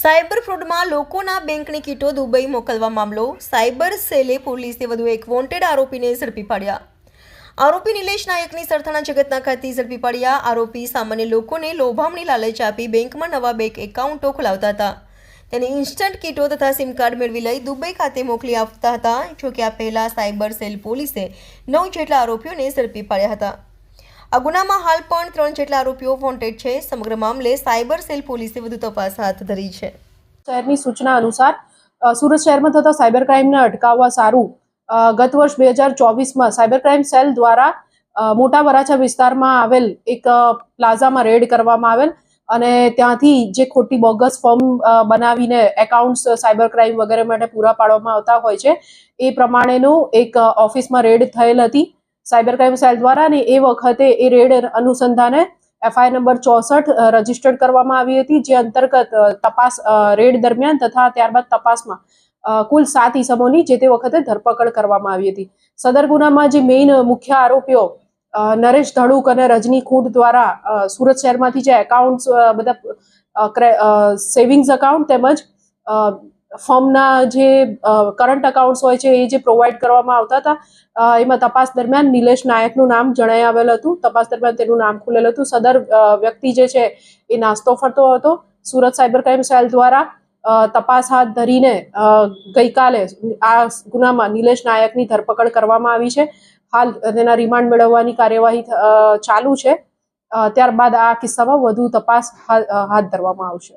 Cyber ફ્રોડમાં લોકોના બેંકની કીટો Dubai મોકલવા મામલો. સાયબર સેલે પોલીસે વધુ એક વોન્ટેડ આરોપીને ઝડપી પાડ્યા. આરોપી નિલેશ નાયકની સરથાણા જગતના ખાતે ઝડપી પાડ્યા. આરોપી સામાન્ય લોકોને લોભામણી લાલચ આપી બેંકમાં નવા બેંક એકાઉન્ટો ખોલાવતા હતા. તેને ઇન્સ્ટન્ટ કીટો તથા સિમ કાર્ડ મેળવી લઈ દુબઈ ખાતે મોકલી આપતા હતા, જોકે આ પહેલા સાયબર સેલ પોલીસે નવ જેટલા આરોપીઓને ઝડપી પાડ્યા હતા. આ ગુનામાં હાલ પણ ત્રણ જેટલા આરોપીઓ વોન્ટેડ છે. સમગ્ર મામલે સાયબર સેલ પોલીસે વધુ તપાસ હાથ ધરી છે. શહેરની સૂચના અનુસાર સુરત શહેરમાં થતા સાયબર ક્રાઇમને અટકાવવા સારું ગત વર્ષ બે હજાર ચોવીસમાં સાયબર ક્રાઇમ સેલ દ્વારા મોટા વરાછા વિસ્તારમાં આવેલ એક પ્લાઝામાં રેડ કરવામાં આવેલ અને ત્યાંથી જે ખોટી બોગસ ફોર્મ બનાવીને એકાઉન્ટ્સ સાયબર ક્રાઇમ વગેરે માટે પૂરા પાડવામાં આવતા હોય છે, એ પ્રમાણેનું એક ઓફિસમાં રેડ થયેલ હતી. સાયબર ક્રાઇમ સેલ દ્વારા ને એ વખતે એ રેડ અનુસંધાને એફઆઈઆર નંબર ચોસઠ રજીસ્ટર્ડ કરવામાં આવી હતી, જે અંતર્ગત તપાસ રેડ દરમિયાન તથા ત્યારબાદ તપાસમાં કુલ સાત ઇસમોની જે તે વખતે ધરપકડ કરવામાં આવી હતી. સદર ગુનામાં જે મેઇન મુખ્ય આરોપીઓ નરેશ ધડુક અને રજની ખૂંટ દ્વારા સુરત શહેરમાંથી જે એકાઉન્ટ્સ બધા સેવિંગ્સ એકાઉન્ટ તેમજ ફોર્મના જે કરંટ એકાઉન્ટ્સ હોય છે, એ જે પ્રોવાઈડ કરવામાં આવતા હતા એમાં તપાસ દરમિયાન નિલેશ નાયકનું નામ જણાઈ આવેલ હતું. તપાસ દરમિયાન તેનું નામ ખુલેલ હતું. સદર વ્યક્તિ જે છે, એ નાસ્તો ફરતો હતો. સુરત સાયબર ક્રાઇમ સેલ દ્વારા તપાસ હાથ ધરીને ગઈકાલે આ ગુનામાં નિલેશ નાયકની ધરપકડ કરવામાં આવી છે. હાલ તેના રિમાન્ડ મેળવવાની કાર્યવાહી ચાલુ છે. ત્યારબાદ આ કિસ્સામાં વધુ તપાસ હાથ ધરવામાં આવશે.